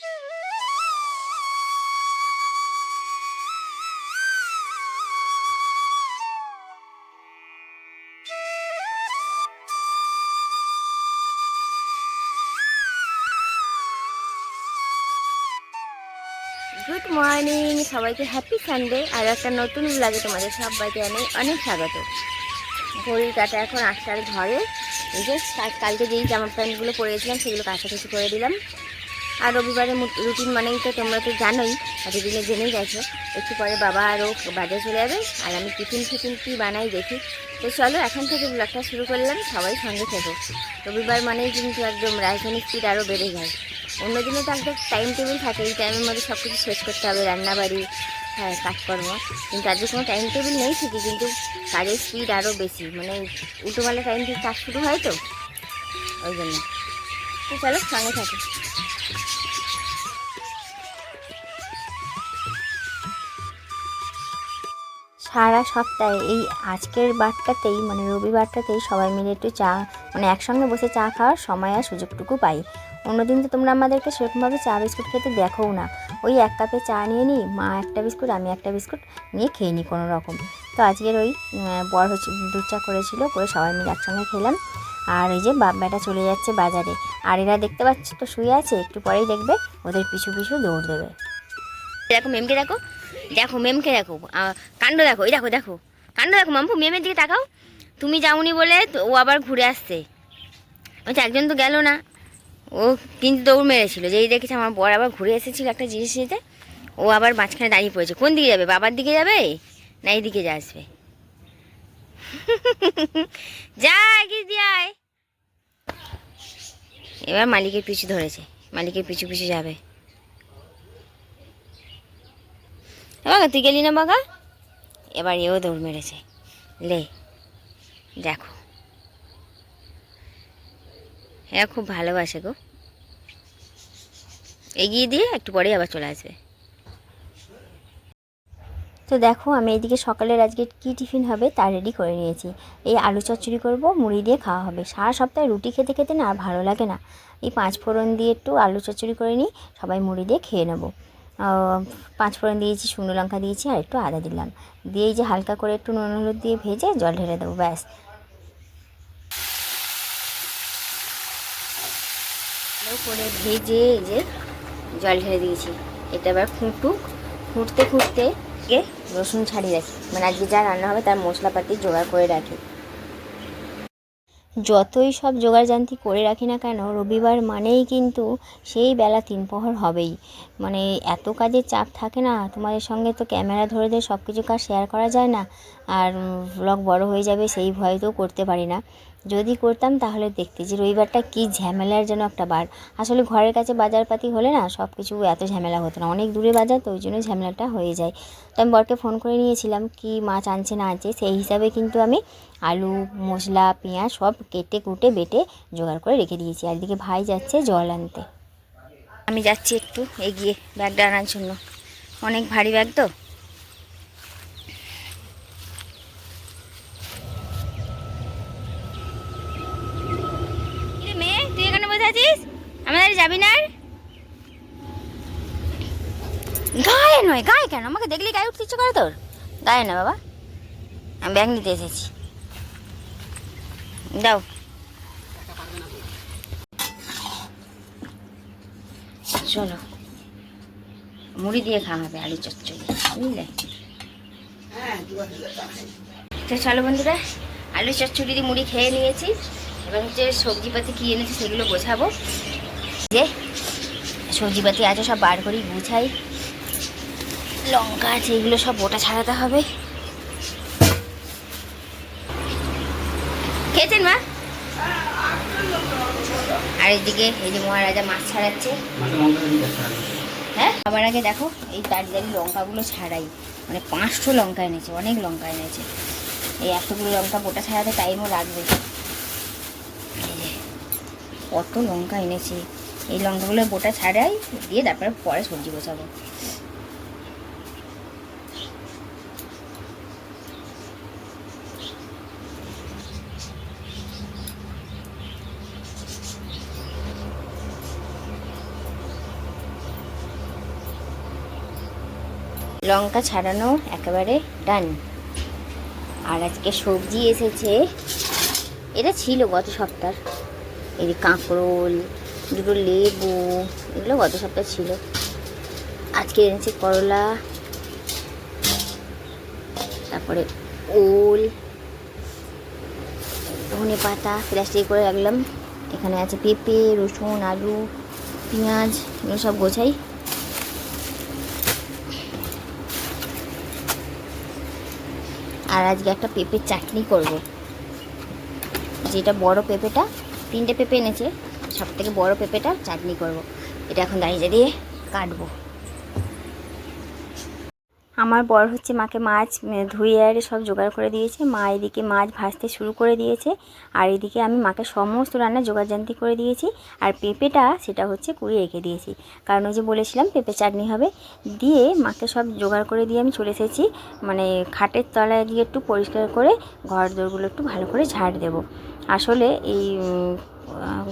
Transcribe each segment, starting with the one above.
Good morning সবাইকে happy Sunday আর একটা নতুন লাগে তোমাদের সবাইকে অনেক অনেক স্বাগত। ঘড়ির কাটা এখন আটটার ঘরে। এই যে কালকে যেই জামা প্যান্টগুলো পরেছিলাম সেগুলো কাছাকাছি করে দিলাম। আর রবিবারে রুটিন মানেই তো তোমরা তো জানোই, এতদিনে জেনেই গেছো। একটু পরে বাবা আরও বাজারে চলে যাবে, আর আমি টিফিন ফিফিন কী বানাই দেখি। তো চলো, এখন থেকে ব্লগটা শুরু করলাম, সবাই সঙ্গে থেকো। রবিবার মানেই কিন্তু একদম রাজধানী স্পিড আরও বেড়ে যায়। অন্যদিনে তো একটা টাইম টেবিল থাকে, এই টাইমের মধ্যে সব কিছু শেষ করতে হবে, রান্নাবাড়ি হ্যাঁ কাজকর্ম। কিন্তু আজকে কোনো টাইম টেবিল নেই ঠিকই, কিন্তু কাজের স্পিড আরও বেশি। মানে উল্টোপাল্টা টাইম থেকে কাজ শুরু হয় তো, ওই জন্য। তো চলো, সঙ্গে থাকি। সারা সপ্তাহে, এই আজকের বারটাতেই মানে রবিবারটাতেই সবাই মিলে একটু চা মানে একসঙ্গে বসে চা খাওয়ার সময় আর সুযোগটুকু পাই। অন্যদিন তো তোমরা আমাদেরকে সেরকমভাবে চা বিস্কুট খেতে দেখোও না। ওই এক কাপে চা নিয়ে নিই, মা একটা বিস্কুট, আমি একটা বিস্কুট নিয়ে খেয়ে নিই কোনো রকম তো আজকের ওই বর হচ্ছে, দুধ চা করেছিল, করে সবাই মিলে একসঙ্গে খেলাম। আর এই যে বাপ বেটা চলে যাচ্ছে বাজারে। আর এরা দেখতে পাচ্ছ তো শুয়ে আছে, একটু পরেই দেখবে, ওদের পিছু পিছু দৌড় দেবে। এরকম মেমকে দেখো দেখো মেমকে দেখো কাণ্ড দেখো, এই দেখো দেখো। কাণ্ড দেখো, মাম্পু মেমের দিকে তাকাও। তুমি যাওনি বলে ও আবার ঘুরে আসছে। বলছে, একজন তো গেল না। ও কিন্তু দৌড় মেরেছিল। যেই দেখেছে আমার বর আবার ঘুরে এসেছিল একটা জিনিস নিতে, ও আবার মাঝখানে দাঁড়িয়ে পড়েছে। কোন দিকে যাবে, বাবার দিকে যাবে না এই দিকে আসবে? যা, এগিয়ে দিয়ে আয়। এবার মালিকের পিছু ধরেছে। মালিকের পিছু পিছু যাবে। বাবা তুই গেলি না বাগা এবার এও দৌড় মেরেছে। লে, দেখো। এরা খুব ভালোবাসে গো। এগিয়ে দিয়ে একটু পরেই আবার চলে আসবে। তো দেখো, আমি এইদিকে সকালের আজকে কী টিফিন হবে তা রেডি করে নিয়েছি। এই আলু চচ্চড়ি করব, মুড়ি দিয়ে খাওয়া হবে। সারা সপ্তাহে রুটি খেতে খেতে না আর ভালো লাগে না। এই পাঁচ ফোড়ন দিয়ে একটু আলু চচ্চড়ি করে নিই, সবাই মুড়ি দিয়ে খেয়ে নেব। পাঁচ ফোড়ন দিয়েছি, শুকনো লঙ্কা দিয়েছি আর একটু আদা দিলাম। দিয়ে যে হালকা করে একটু নুন হলুদ দিয়ে ভেজে জল ঢেলে দেবো, ব্যাস। করে ভেজে এই যে জল ঢেলে দিয়েছি। এটা এবার ফুটুক, ফুটতে ফুটতে রসুন ছাড়িয়ে রাখি। মানে আজকে যা রান্না হবে তার মশলাপাতি জোগাড় করে রাখি। যতই সব জোগাড়যান্তি করে রাখি না কেন, রবিবার মানেই কিন্তু সেই বেলা তিন প্রহর হবেই। মানে এত কাজের চাপ থাকে না, তোমাদের সঙ্গে তো ক্যামেরা ধরে ধরে সব কিছু কাজ শেয়ার করা যায় না, আর ব্লগ বড় হয়ে যাবে সেই ভয় তো করতে পারি না। যদি করতাম তাহলে দেখতে যে রবিবারটা কী ঝামেলার জন্য একটা বার। আসলে ঘরের কাছে বাজারপাতি হলে না সব কিছু এত ঝামেলা হতো না। অনেক দূরে বাজার তো ওই জন্য ঝামেলাটা হয়ে যায়। তো আমি বরকে ফোন করে নিয়েছিলাম কি মাছ আনছে না আনছে, সেই হিসাবে কিন্তু আমি আলু মশলা পেঁয়াজ সব কেটে কুটে বেটে জোগাড় করে রেখে দিয়েছি। আর ভাই যাচ্ছে জল আনতে। আমি যাচ্ছি একটু এগিয়ে ব্যাগটা আনার জন্য। অনেক ভারী ব্যাগ তো কিরে মেয়ে তুই এখানে বসে আছিস আমাদের যাবি না আর? গায়ে নয় গায়ে কেন আমাকে দেখলি গায়ে উঠতে ইচ্ছে করে তোর? গায়ে না বাবা। আমি ব্যাগ নিতে এসেছি। দাও চলো। মুড়ি দিয়ে খাওয়া হবে আলু চচ্চড়ি, বুঝলে? তো চলো বন্ধুরা, আলু চচ্চড়ি দিয়ে মুড়ি খেয়ে নিয়েছি। এবার হচ্ছে সবজিপাতি কী এনেছি সেগুলো বোঝাবো যে সবজিপাতি আছে সব বার করি গুছাই। লঙ্কা আছে এগুলো সব ওটা ছাড়াতে হবে। খেয়েছেন মা? আর এদিকে এই যে মহারাজা মাছ ছাড়াচ্ছে। হ্যাঁ? আবার আগে দেখো, এই তাড়াতাড়ি লঙ্কাগুলো ছাড়াই। মানে পাঁচশো লঙ্কা এনেছে, অনেক লঙ্কা এনেছে। এই এতগুলো লঙ্কা বোটা ছাড়াতে টাইমও লাগবে। কত লঙ্কা এনেছে। এই লঙ্কাগুলো বোটা ছাড়াই, দিয়ে তারপরে পরে সবজি বসাবো। লঙ্কা ছাড়ানো একেবারে ডান। আর আজকে সবজি এসেছে। এটা ছিল গত সপ্তাহ। এই কাঁকরোল, দুটো লেবু, এগুলো গত সপ্তাহ ছিল। আজকে এনেছি করলা, তারপরে ওল, ধনে পাতা প্লাস্টিক করে রাখলাম। এখানে আছে পেঁপে, রসুন, আলু, পেঁয়াজ, এগুলো সব গোছাই। আর আজকে একটা পেঁপের চাটনি করব। যেটা বড় পেঁপেটা, তিনটে পেঁপে এনেছে সব থেকে বড় পেঁপেটা চাটনি করব। এটা এখন দাঁড়িয়ে দাঁড়িয়ে কাটবো। আমার বর হচ্ছে মাকে মাছ ধুয়ে আরে সব জোগাড় করে দিয়েছে। মা এদিকে মাছ ভাজতে শুরু করে দিয়েছে। আর এদিকে আমি মাকে সমস্ত রান্না জোগাড়জান্তি করে দিয়েছি। আর পেঁপেটা সেটা হচ্ছে কুড়িয়ে রেখে দিয়েছি। কারণ ওই যে বলেছিলাম, পেঁপে চাটনি হবে। দিয়ে মাকে সব জোগাড় করে দিয়ে আমি চলে এসেছি। মানে খাটের তলায় গিয়ে একটু পরিষ্কার করে ঘর দোরগুলো একটু ভালো করে ঝাড় দেবো। আসলে এই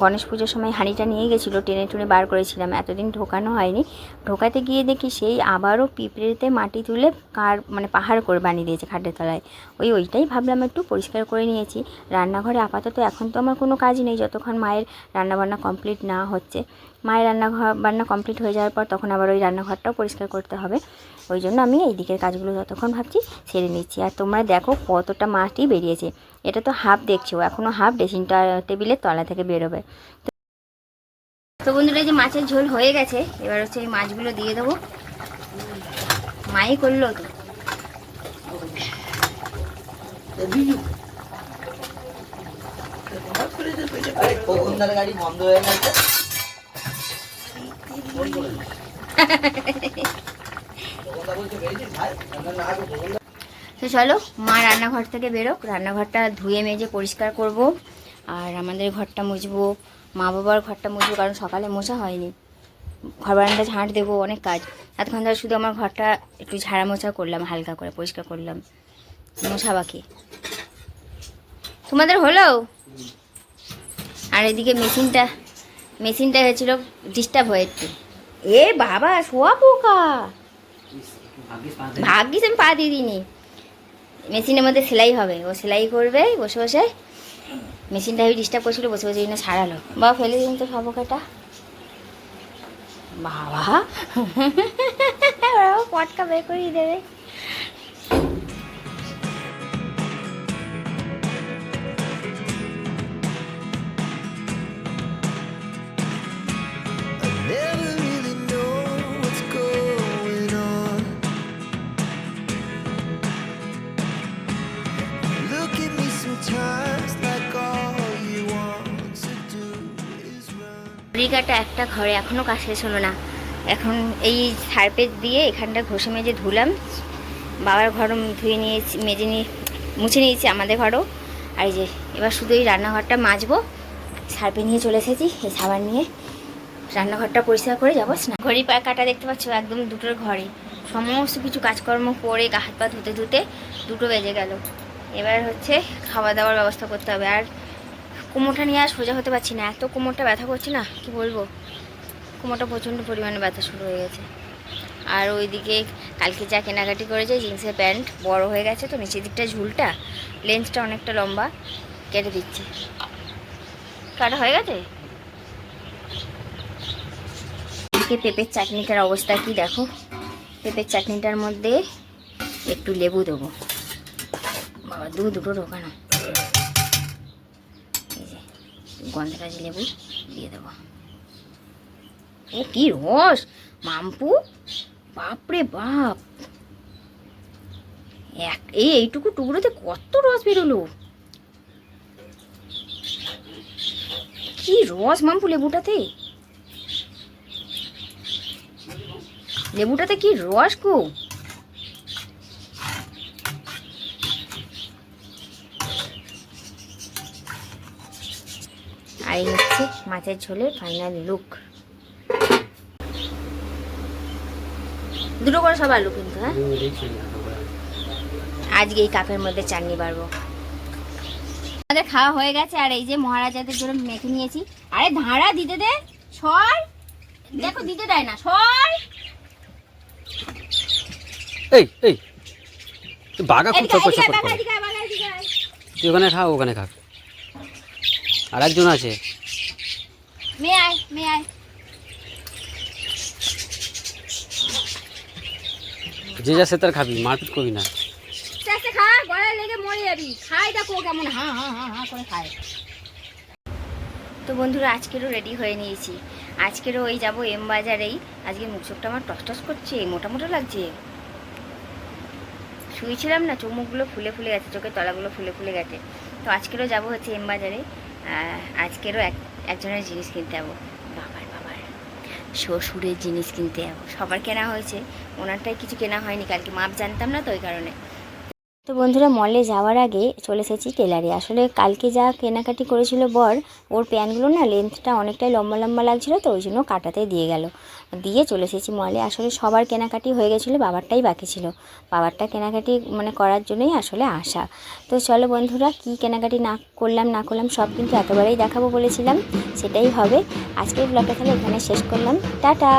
গণেশ পুজোর সময় হাঁড়িটা নিয়ে গেছিল, টেনে টুনে বার করেছিলাম, এতদিন ঢোকানো হয়নি। ঢোকাতে গিয়ে দেখি সেই আবারও পিঁপড়েতে মাটি তুলে কার মানে পাহাড় করে বানিয়ে দিয়েছে খাটের তলায়। ওই ওইটাই ভাবলাম একটু পরিষ্কার করে নিয়েছি। রান্নাঘরে আপাতত এখন তো আমার কোনো কাজ নেই, যতক্ষণ মায়ের রান্নাবান্না কমপ্লিট না হচ্ছে। মায়ের রান্নাঘর বান্না কমপ্লিট হয়ে যাওয়ার পর তখন আবার ওই রান্নাঘরটাও পরিষ্কার করতে হবে। ওই জন্য আমি এই দিকের কাজগুলো যতক্ষণ ভাবছি সেরে নিচ্ছি। আর তোমরা দেখো কতটা মাছটি বেরিয়েছে। এটা তো হাফ দেখছ এখনও হাফ ড্রেসিং টেবিলের তলা থেকে বেরোবে। তো বন্ধুরা এই যে মাছের ঝোল হয়ে গেছে, এবার হচ্ছে এই মাছগুলো দিয়ে দেবো। মাই করল তো। গাড়ি বন্ধ হয়ে গেছে তো চলো, মা রান্নাঘর থেকে বেরোক। রান্নাঘরটা ধুয়ে, মেজে, পরিষ্কার করব। আর আমাদের ঘরটা মুছবো। মা বাবার ঘরটা মুছবো, কারণ সকালে মোছা হয়নি। ঘর বারান্দা ঝাঁট দেবো, অনেক কাজ। এতক্ষণ ধরে শুধু আমার ঘরটা একটু ঝাড়া মোছা করলাম, হালকা করে পরিষ্কার করলাম। মোছা বাকি। তোমাদের হলো? আর এদিকে মেশিনটা মেশিনটা হয়েছিল ডিস্টার্ব হয়ে একটু এ বাবা, শোয়া পোকা। ভাগ্যিস আমি পা দিয়ে দিইনি। মেশিনের মধ্যে সেলাই হবে। ও সেলাই করবে, বসে বসে মেশিনটা আমি ডিস্টার্ব করছিল, বসে বসে জন্য সারালো বা ফেলে দিন তো সব সবকাটা। বাবা। পটকা বের করিয়ে দেবে। রিকাটা একটা ঘরে এখনও কাজ শেষ হলো না। এখন এই সার্পেট দিয়ে এখানটা ঘষে মেজে ধুলাম। বাবার ঘরও ধুয়ে নিয়েছি, মেজে নিয়ে, মুছে নিয়েছি আমাদের ঘরও। আর যে, এবার শুধু এই রান্নাঘরটা মাজবো। সার্পে নিয়ে চলে এসেছি, এই সাবান নিয়ে। রান্নাঘরটা পরিষ্কার করে যাব। স্নান ঘড়ি পা কাটা দেখতে পাচ্ছ, একদম দুটোর ঘরে সমস্ত কিছু কাজকর্ম করে গা হাত পা ধুতে ধুতে দুটো বেজে গেল। এবার হচ্ছে খাওয়া দাওয়ার ব্যবস্থা করতে হবে। আর কোমরটা নিয়ে আর সোজা হতে পারছি না। এত কোমরটা ব্যথা করছে না, কি বলব? কোমরটা প্রচণ্ড পরিমাণে ব্যথা শুরু হয়ে গেছে। আর ওইদিকে কালকে যা কেনাকাটি করেছে, জিন্সের প্যান্ট, বড় হয়ে গেছে তো, নিচের দিকটা ঝুলটা, লেন্সটা অনেকটা লম্বা, কেটে দিচ্ছে। কাটা হয়ে গেছে? এদিকে পেঁপের চাটনিটার অবস্থা কি দেখো? পেঁপের চাটনিটার মধ্যে একটু লেবু দেবো। বাবা দু দুটো ঢোকানো। গন্ধরাজ লেবু, দিয়ে দেবো। ও কি রস? মাম্পু? বাপরে বাপ! এক, এই এইটুকু টুকরোতে কত রস বেরোলো? কি রস মাম্পু লেবুটাতে? লেবুটাতে কি রস গো? এই হচ্ছে মাছের ঝোলের ফাইনাল লুক দুটো করে সব আলু কিন্তু হ্যাঁ? আজকে এই কাপের মধ্যে চাটনি বাড়বো। আমাদের খাওয়া হয়ে গেছে আর এই যে মহারাজাদের জন্য মেখে নিয়েছি। আরে ধাঁড়া দিতে দে সর। দেখো দিতে দেয় না সর। এই এই বাঘা খুব করে। তুই ওখানে খা ওখানে আর একজন আছে। যে যা সে তার খাবি মারপিট করবি না। তো বন্ধুরা আজকেরও রেডি হয়ে নিয়েছি। আজকেরও ওই যাব এম বাজারেই। আজকে মুখ চোখটা আমার টস টস করছে মোটা মোটা লাগছে। শুয়েছিলাম না চোখ মুখগুলো ফুলে ফুলে গেছে চোখের তলাগুলো ফুলে ফুলে গেছে। তো আজকেরও যাব হচ্ছে এম বাজারে। আজকেরও এক, একজনের জিনিস কিনতে যাব। বাবার বাবার। শ্বশুরের জিনিস কিনতে যাব। সবার কেনা হয়েছে। ওনারটাই কিছু কেনা হয়নি। কালকে মাপ জানতাম না তো ওই কারণে। তো বন্ধুরা মলে যাওয়ার আগে চলে এসেছি টেলারে। আসলে কালকে যা কেনাকাটি করেছিল বর, ওর প্যান্টগুলো না লেন্থটা অনেকটাই লম্বা লম্বা লাগছিল, তো ওই জন্য কাটাতে দিয়ে গেল। দিয়ে চলে এসেছি মলে আসলে সবার কেনাকাটি হয়ে গেছিল, বাবারটাই বাকি ছিল। বাবারটা কেনাকাটি মানে করার জন্যই আসলে আসা। তো চলো বন্ধুরা, কি কেনাকাটি না করলাম না করলাম, সব কিন্তু একেবারেই দেখাবো বলেছিলাম, সেটাই হবে। আজকের ব্লগটা তাহলে এখানে শেষ করলাম। টাটা!